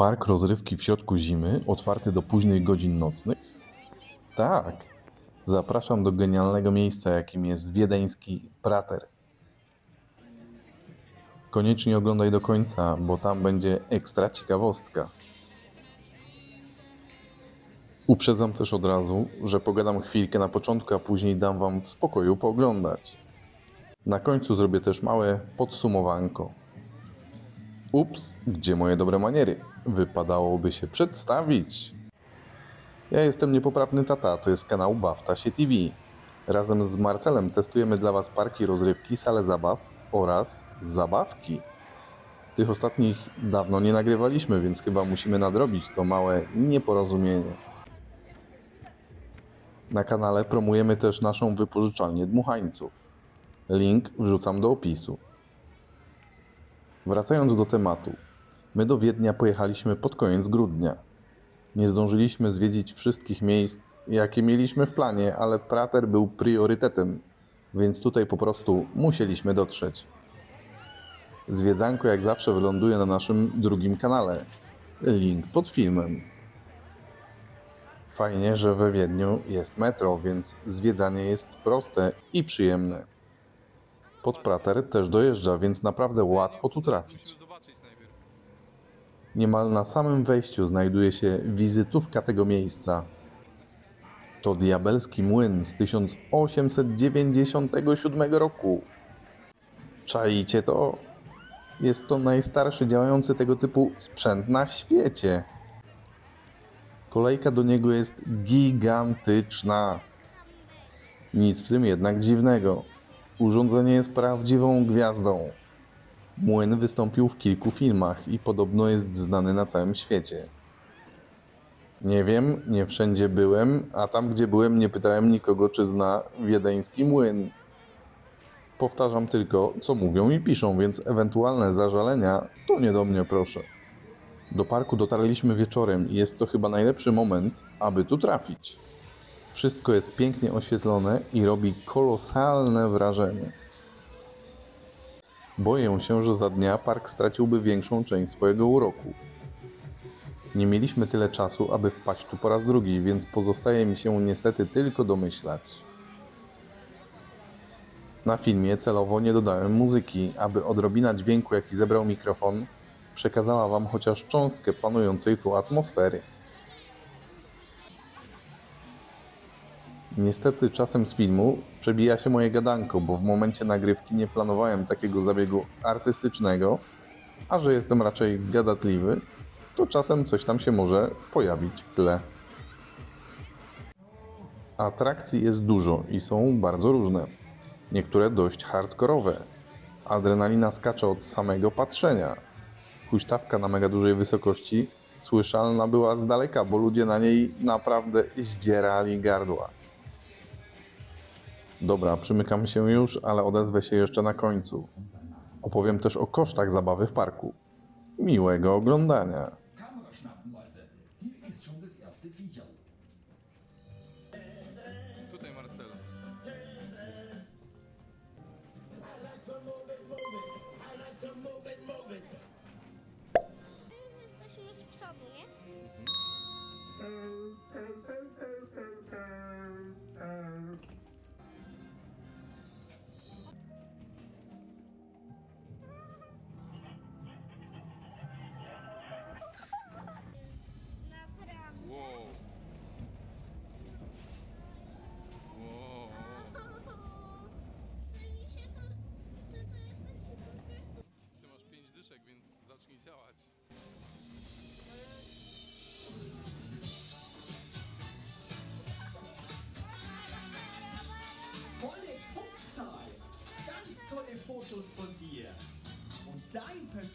Park rozrywki w środku zimy, otwarty do późnych godzin nocnych? Tak. Zapraszam do genialnego miejsca, jakim jest wiedeński Prater. Koniecznie oglądaj do końca, bo tam będzie ekstra ciekawostka. Uprzedzam też od razu, że pogadam chwilkę na początku, a później dam wam w spokoju pooglądać. Na końcu zrobię też małe podsumowanko. Ups, gdzie moje dobre maniery? Wypadałoby się przedstawić. Ja jestem niepoprawny tata, to jest kanał Bawta się TV. Razem z Marcelem testujemy dla Was parki rozrywki, sale zabaw oraz zabawki. Tych ostatnich dawno nie nagrywaliśmy, więc chyba musimy nadrobić to małe nieporozumienie. Na kanale promujemy też naszą wypożyczalnię dmuchańców. Link wrzucam do opisu. Wracając do tematu. My do Wiednia pojechaliśmy pod koniec grudnia. Nie zdążyliśmy zwiedzić wszystkich miejsc, jakie mieliśmy w planie, ale Prater był priorytetem, więc tutaj po prostu musieliśmy dotrzeć. Zwiedzanko jak zawsze wyląduje na naszym drugim kanale. Link pod filmem. Fajnie, że we Wiedniu jest metro, więc zwiedzanie jest proste i przyjemne. Pod Prater też dojeżdża, więc naprawdę łatwo tu trafić. Niemal na samym wejściu znajduje się wizytówka tego miejsca. To diabelski młyn z 1897 roku. Czaicie to? Jest to najstarszy działający tego typu sprzęt na świecie. Kolejka do niego jest gigantyczna. Nic w tym jednak dziwnego. Urządzenie jest prawdziwą gwiazdą. Młyn wystąpił w kilku filmach i podobno jest znany na całym świecie. Nie wiem, nie wszędzie byłem, a tam gdzie byłem nie pytałem nikogo, czy zna wiedeński młyn. Powtarzam tylko, co mówią i piszą, więc ewentualne zażalenia to nie do mnie proszę. Do parku dotarliśmy wieczorem i jest to chyba najlepszy moment, aby tu trafić. Wszystko jest pięknie oświetlone i robi kolosalne wrażenie. Boję się, że za dnia park straciłby większą część swojego uroku. Nie mieliśmy tyle czasu, aby wpaść tu po raz drugi, więc pozostaje mi się niestety tylko domyślać. Na filmie celowo nie dodałem muzyki, aby odrobina dźwięku, jaki zebrał mikrofon, przekazała Wam chociaż cząstkę panującej tu atmosfery. Niestety czasem z filmu przebija się moje gadanko, bo w momencie nagrywki nie planowałem takiego zabiegu artystycznego, a że jestem raczej gadatliwy, to czasem coś tam się może pojawić w tle. Atrakcji jest dużo i są bardzo różne. Niektóre dość hardkorowe. Adrenalina skacze od samego patrzenia. Huśtawka na mega dużej wysokości słyszalna była z daleka, bo ludzie na niej naprawdę zdzierali gardła. Dobra, przymykam się już, ale odezwę się jeszcze na końcu. Opowiem też o kosztach zabawy w parku. Miłego oglądania. Tutaj Marcel. Jesteśmy już z przodu, nie?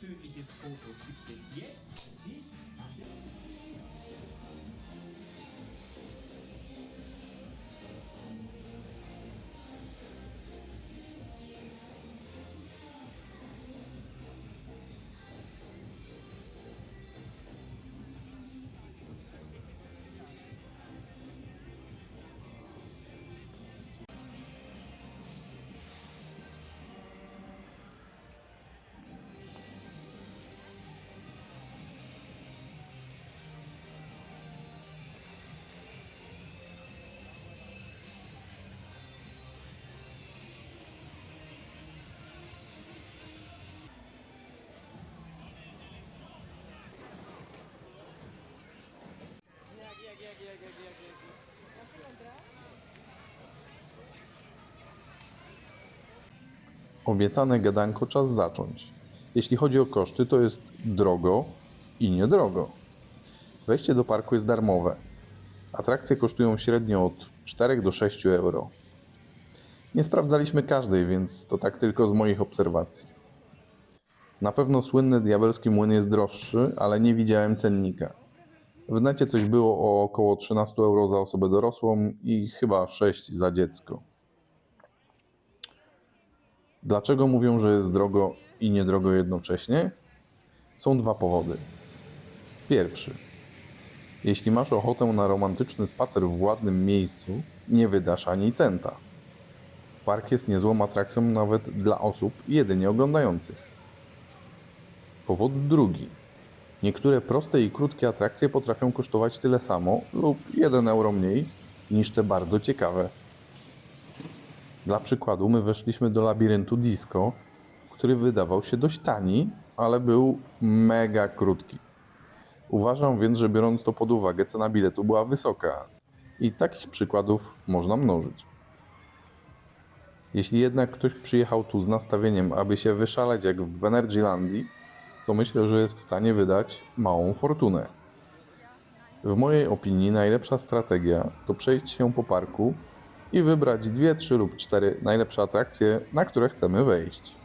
Persönliches Foto gibt es jetzt Obiecane gadanko czas zacząć. Jeśli chodzi o koszty, to jest drogo i niedrogo. Wejście do parku jest darmowe. Atrakcje kosztują średnio od 4 do 6 euro. Nie sprawdzaliśmy każdej, więc to tak tylko z moich obserwacji. Na pewno słynny diabelski młyn jest droższy, ale nie widziałem cennika. W necie coś było o około 13 euro za osobę dorosłą i chyba 6 za dziecko. Dlaczego mówią, że jest drogo i niedrogo jednocześnie? Są dwa powody. Pierwszy. Jeśli masz ochotę na romantyczny spacer w ładnym miejscu, nie wydasz ani centa. Park jest niezłą atrakcją nawet dla osób jedynie oglądających. Powód drugi. Niektóre proste i krótkie atrakcje potrafią kosztować tyle samo lub 1 euro mniej niż te bardzo ciekawe. Dla przykładu, my weszliśmy do labiryntu disco, który wydawał się dość tani, ale był mega krótki. Uważam więc, że biorąc to pod uwagę, cena biletu była wysoka i takich przykładów można mnożyć. Jeśli jednak ktoś przyjechał tu z nastawieniem, aby się wyszaleć jak w Energylandii, to myślę, że jest w stanie wydać małą fortunę. W mojej opinii najlepsza strategia to przejść się po parku i wybrać dwie, trzy lub cztery najlepsze atrakcje, na które chcemy wejść.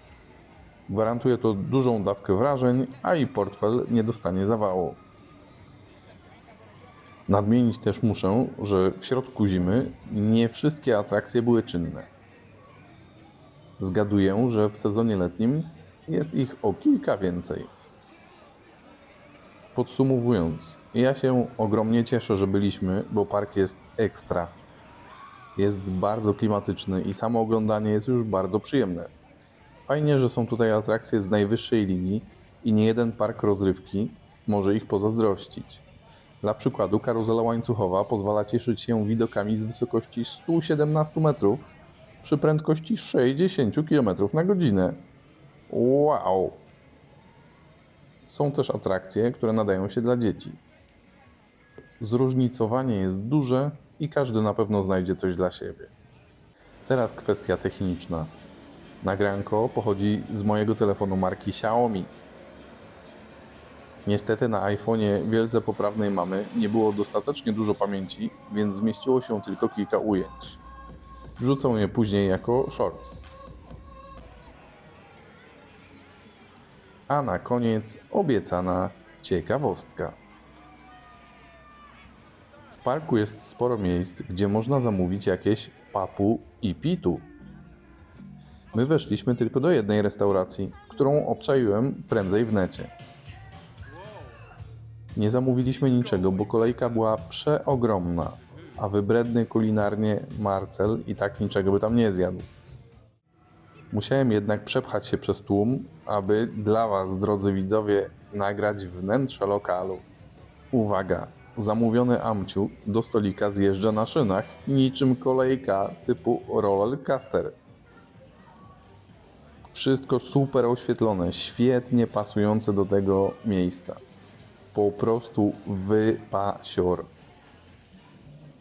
Gwarantuje to dużą dawkę wrażeń, a i portfel nie dostanie zawału. Nadmienić też muszę, że w środku zimy nie wszystkie atrakcje były czynne. Zgaduję, że w sezonie letnim jest ich o kilka więcej. Podsumowując, ja się ogromnie cieszę, że byliśmy, bo park jest ekstra. Jest bardzo klimatyczny i samo oglądanie jest już bardzo przyjemne. Fajnie, że są tutaj atrakcje z najwyższej linii i nie jeden park rozrywki może ich pozazdrościć. Dla przykładu karuzela łańcuchowa pozwala cieszyć się widokami z wysokości 117 metrów przy prędkości 60 km na godzinę. Wow! Są też atrakcje, które nadają się dla dzieci. Zróżnicowanie jest duże i każdy na pewno znajdzie coś dla siebie. Teraz kwestia techniczna. Nagranko pochodzi z mojego telefonu marki Xiaomi. Niestety na iPhone'ie wielce poprawnej mamy nie było dostatecznie dużo pamięci, więc zmieściło się tylko kilka ujęć. Wrzucę je później jako shorts. A na koniec obiecana ciekawostka. W parku jest sporo miejsc, gdzie można zamówić jakieś papu i pitu. My weszliśmy tylko do jednej restauracji, którą obczaiłem prędzej w necie. Nie zamówiliśmy niczego, bo kolejka była przeogromna, a wybredny kulinarnie Marcel i tak niczego by tam nie zjadł. Musiałem jednak przepchać się przez tłum, aby dla Was, drodzy widzowie, nagrać wnętrze lokalu. Uwaga! Zamówiony amciu do stolika zjeżdża na szynach, niczym kolejka typu rollercoaster. Wszystko super oświetlone, świetnie pasujące do tego miejsca. Po prostu wypasior.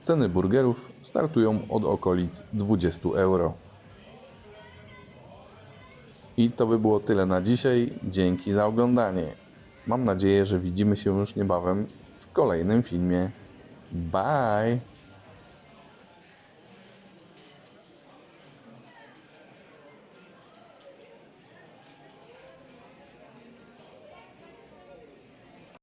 Ceny burgerów startują od okolic 20 euro. I to by było tyle na dzisiaj. Dzięki za oglądanie. Mam nadzieję, że widzimy się już niebawem w kolejnym filmie. Bye!